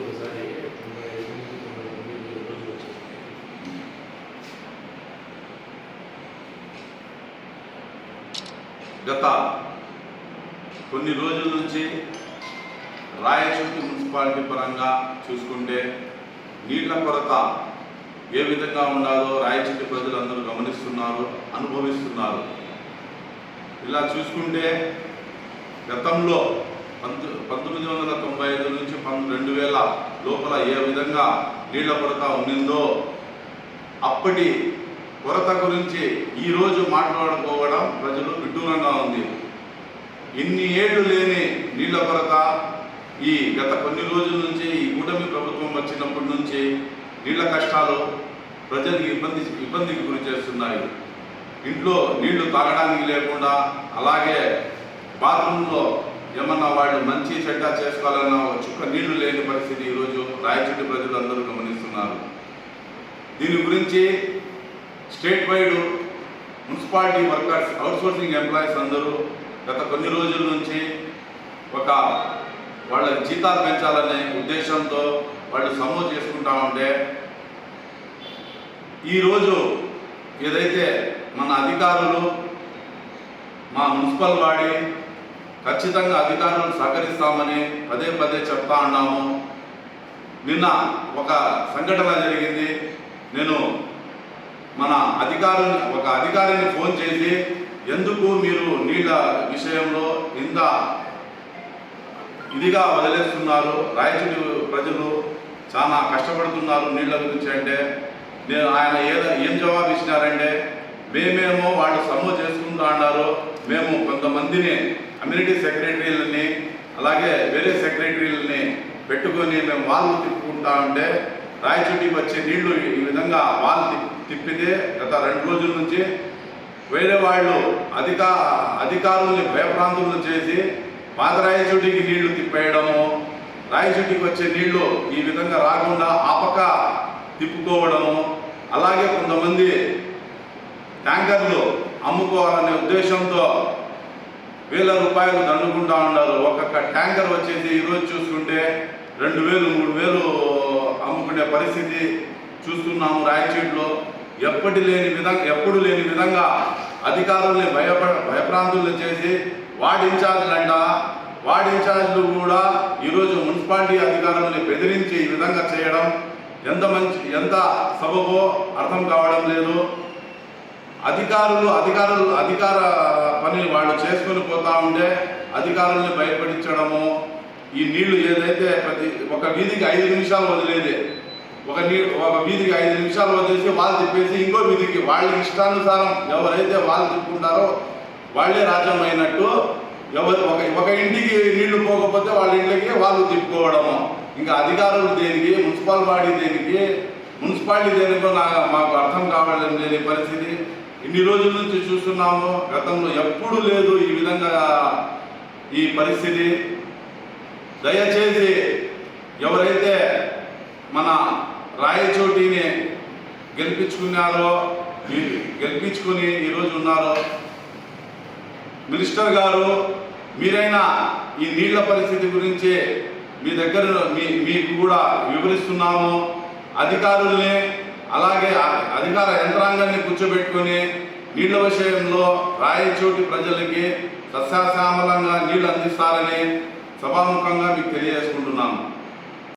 ఒకసారి తొంభై ఐదు నుంచి తొంభై తొమ్మిది రోజులు గత కొన్ని రోజుల నుంచి రాయచోటి మున్సిపాలిటీ పరంగా చూసుకుంటే నీళ్ళ కొరత ఏ విధంగా ఉండాలో రాయచోటి ప్రజలందరూ గమనిస్తున్నారు అనుభవిస్తున్నారు. ఇలా చూసుకుంటే గతంలో పంతొమ్మిది వందల రెండు వేల లోపల ఏ విధంగా నీళ్ళ కొరత ఉండిందో అప్పటి కొరత గురించి ఈరోజు మాట్లాడుకోవడం ప్రజలు విడ్డూరంగా ఉంది. ఇన్ని ఏళ్ళు లేని నీళ్ళ కొరత ఈ గత కొన్ని రోజుల నుంచి ఈ కూటమి ప్రభుత్వం వచ్చినప్పటి నుంచి నీళ్ళ కష్టాలు ప్రజలకు ఇబ్బంది ఇబ్బందికి గురి చేస్తున్నాయి. ఇంట్లో నీళ్ళు తాగడానికి లేకుండా అలాగే బాత్రూంలో ఏమన్నా వాళ్ళు మంచి చెడ్డ చేసుకోవాలన్నా చుక్క నీళ్ళు లేని పరిస్థితి ఈరోజు రాయచూటి ప్రజలు అందరూ గమనిస్తున్నారు. దీని గురించి state wide municipality workers outsourcing employees అందరూ గత కొన్ని రోజుల నుంచి ఒక వాళ్ళ జీతాలు పెంచాలనే ఉద్దేశంతో వాళ్ళు సమ్ము చేసుకుంటా ఉంటే ఈరోజు ఏదైతే మన అధికారులు మా మున్సిపల్ వాడి ఖచ్చితంగా అధికారులు సహకరిస్తామని పదే పదే చెప్తా ఉన్నాము. నిన్న ఒక సంఘటన జరిగింది. నేను మన అధికారుని ఒక అధికారిని ఫోన్ చేసి ఎందుకు మీరు నీళ్ళ విషయంలో ఇంత ఇదిగా వదిలేస్తున్నారు? రాయచూరు ప్రజలు చాలా కష్టపడుతున్నారు నీళ్ళ గురించి అంటే. నేను ఆయన ఏదో ఏం జవాబు ఇచ్చినారంటే మేమేమో వాళ్ళు సమ్ము చేసుకుంటా అన్నారు మేము కొంతమందిని కమ్యూనిటీ సెక్రటరీలని అలాగే వేరే సెక్రటరీలని పెట్టుకొని మేము వాళ్ళు తిప్పుకుంటా ఉంటే రాయచూటికి వచ్చే నీళ్ళు ఈ విధంగా వాళ్ళు తిప్- తిప్పితే గత రెండు రోజుల నుంచి వేరే వాళ్ళు అధికా అధికారుల్ని భయప్రాంతులను చేసి పాత రాయచూటికి నీళ్ళు తిప్పేయడము రాయచూటికి వచ్చే నీళ్ళు ఈ విధంగా రాకుండా ఆపక తిప్పుకోవడము అలాగే కొంతమంది ట్యాంకర్లు అమ్ముకోవాలనే ఉద్దేశంతో వేల రూపాయలు దండుకుంటా ఉన్నారు. ఒక్కొక్క ట్యాంకర్ వచ్చేసి ఈరోజు చూసుకుంటే రెండు వేలు మూడు వేలు అమ్ముకునే పరిస్థితి చూస్తున్నాము రాయచీట్లో. ఎప్పటి లేని విధంగా ఎప్పుడు లేని విధంగా అధికారుల్ని భయప భయప్రాంతులు చేసి వార్డ్ ఇన్ఛార్జ్లంట వార్డ్ ఇన్ఛార్జ్లు కూడా ఈరోజు మున్సిపాలిటీ అధికారుల్ని బెదిరించి ఈ విధంగా చేయడం ఎంత మంచి ఎంత సబబో అర్థం కావడం లేదు. అధికారులు అధికారులు అధికార పనిని వాళ్ళు చేసుకొని పోతా ఉంటే అధికారుల్ని భయపడించడము ఈ నీళ్ళు ఏదైతే ప్రతి ఒక వీధికి ఐదు నిమిషాలు వదిలేదే ఒక నీ ఒక వీధికి ఐదు నిమిషాలు వదిలేసి వాళ్ళు తిప్పేసి ఇంకో వీధికి వాళ్ళ ఇష్టానుసారం ఎవరైతే వాళ్ళు తిప్పుకుంటారో వాళ్ళే రాజ్యం అయినట్టు ఎవరు ఒక ఒక ఇంటికి నీళ్ళు పోకపోతే వాళ్ళ ఇంట్లోకి వాళ్ళు తిప్పుకోవడము. ఇంకా అధికారులు దేనికి మున్సిపల్ బాడీ దేనికి మున్సిపాలిటీ దేనికో నాకు మాకు అర్థం కావడం లేని పరిస్థితి. ఇన్ని రోజుల నుంచి చూస్తున్నాము గతంలో ఎప్పుడు లేదు ఈ విధంగా ఈ పరిస్థితి. దయచేసి ఎవరైతే మన రాయచోటిని గెలిపించుకున్నారో గెలిపించుకుని ఈరోజు ఉన్నారో మినిస్టర్ గారు మీరైనా ఈ నీళ్ళ పరిస్థితి గురించి మీ దగ్గర మీ మీకు కూడా వివరిస్తున్నాము. అధికారుల్ని అలాగే అధికార యంత్రాంగాన్ని కూర్చోబెట్టుకొని నీళ్ళ విషయంలో రాయచోటి ప్రజలకి సస్యాశామలంగా నీళ్ళు అందిస్తారని సభాముఖంగా మీకు తెలియజేసుకుంటున్నాము.